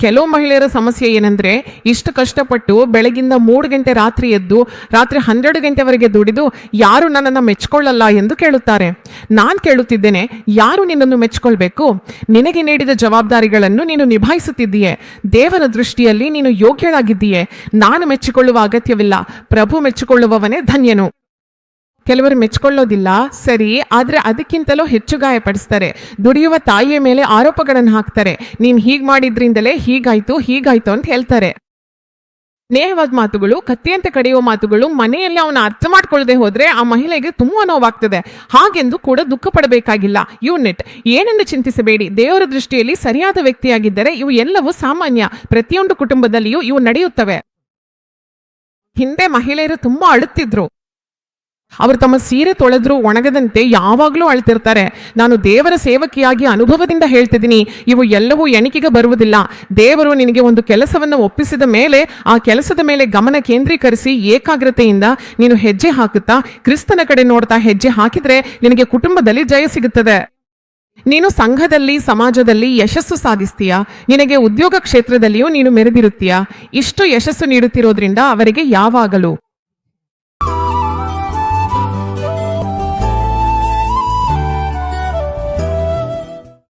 ಕೆಲವು ಮಹಿಳೆಯರ ಸಮಸ್ಯೆ ಏನಂದ್ರೆ, ಇಷ್ಟು ಕಷ್ಟಪಟ್ಟು ಬೆಳಗಿಂದ ಮೂರು ಗಂಟೆ ರಾತ್ರಿ ಎದ್ದು, ರಾತ್ರಿ ಹನ್ನೆರಡು ಗಂಟೆವರೆಗೆ ದುಡಿದು ಯಾರು ನನ್ನನ್ನು ಮೆಚ್ಕೊಳ್ಳಲ್ಲ ಎಂದು ಕೇಳುತ್ತಾರೆ. ನಾನು ಕೇಳುತ್ತಿದ್ದೇನೆ, ಯಾರು ನಿನ್ನನ್ನು ಮೆಚ್ಕೊಳ್ಬೇಕು? ನಿನಗೆ ನೀಡಿದ ಜವಾಬ್ದಾರಿಗಳನ್ನು ನೀನು ನಿಭಾಯಿಸುತ್ತಿದ್ದೀಯೆ. ದೇವರ ದೃಷ್ಟಿಯಲ್ಲಿ ನೀನು ಯೋಗ್ಯಳಾಗಿದ್ದೀಯೆ. ನಾನು ಮೆಚ್ಚಿಕೊಳ್ಳುವ ಅಗತ್ಯವಿಲ್ಲ. ಪ್ರಭು ಮೆಚ್ಚಿಕೊಳ್ಳುವವನೇ ಧನ್ಯನು. ಕೆಲವರು ಮೆಚ್ಕೊಳ್ಳೋದಿಲ್ಲ, ಸರಿ, ಆದರೆ ಅದಕ್ಕಿಂತಲೂ ಹೆಚ್ಚು ಗಾಯಪಡಿಸ್ತಾರೆ. ದುಡಿಯುವ ತಾಯಿಯ ಮೇಲೆ ಆರೋಪಗಳನ್ನು ಹಾಕ್ತಾರೆ. ನೀನು ಹೀಗೆ ಮಾಡಿದ್ರಿಂದಲೇ ಹೀಗಾಯ್ತು ಹೀಗಾಯ್ತು ಅಂತ ಹೇಳ್ತಾರೆ. ನೇಹವಾದ ಮಾತುಗಳು, ಕತ್ತಿಯಂತೆ ಕಡಿಯುವ ಮಾತುಗಳು, ಮನೆಯಲ್ಲಿ ಅವನ ಅರ್ಥ ಮಾಡ್ಕೊಳ್ಳದೆ ಹೋದರೆ ಆ ಮಹಿಳೆಗೆ ತುಂಬ ನೋವಾಗ್ತದೆ. ಹಾಗೆಂದು ಕೂಡ ದುಃಖ ಪಡಬೇಕಾಗಿಲ್ಲ. ಯೂನಿಟ್ ಏನನ್ನು ಚಿಂತಿಸಬೇಡಿ. ದೇವರ ದೃಷ್ಟಿಯಲ್ಲಿ ಸರಿಯಾದ ವ್ಯಕ್ತಿಯಾಗಿದ್ದರೆ ಇವು ಎಲ್ಲವೂ ಸಾಮಾನ್ಯ. ಪ್ರತಿಯೊಂದು ಕುಟುಂಬದಲ್ಲಿಯೂ ಇವು ನಡೆಯುತ್ತವೆ. ಹಿಂದೆ ಮಹಿಳೆಯರು ತುಂಬಾ ಅಳುತ್ತಿದ್ರು. ಅವರು ತಮ್ಮ ಸೀರೆ ತೊಳೆದ್ರು ಒಣಗದಂತೆ ಯಾವಾಗಲೂ ಅಳ್ತಿರ್ತಾರೆ. ನಾನು ದೇವರ ಸೇವಕಿಯಾಗಿ ಅನುಭವದಿಂದ ಹೇಳ್ತಿದ್ದೀನಿ, ಇವು ಎಲ್ಲವೂ ಎಣಿಕೆಗೆ ಬರುವುದಿಲ್ಲ. ದೇವರು ನಿನಗೆ ಒಂದು ಕೆಲಸವನ್ನು ಒಪ್ಪಿಸಿದ ಮೇಲೆ, ಆ ಕೆಲಸದ ಮೇಲೆ ಗಮನ ಕೇಂದ್ರೀಕರಿಸಿ ಏಕಾಗ್ರತೆಯಿಂದ ನೀನು ಹೆಜ್ಜೆ ಹಾಕುತ್ತಾ, ಕ್ರಿಸ್ತನ ಕಡೆ ನೋಡ್ತಾ ಹೆಜ್ಜೆ ಹಾಕಿದ್ರೆ ನಿನಗೆ ಕುಟುಂಬದಲ್ಲಿ ಜಯ ಸಿಗುತ್ತದೆ. ನೀನು ಸಂಘದಲ್ಲಿ, ಸಮಾಜದಲ್ಲಿ ಯಶಸ್ಸು ಸಾಧಿಸ್ತೀಯಾ? ನಿನಗೆ ಉದ್ಯೋಗ ಕ್ಷೇತ್ರದಲ್ಲಿಯೂ ನೀನು ಮೆರೆದಿರುತ್ತೀಯಾ? ಇಷ್ಟು ಯಶಸ್ಸು ನೀಡುತ್ತಿರೋದ್ರಿಂದ ಅವರಿಗೆ ಯಾವಾಗಲೂ?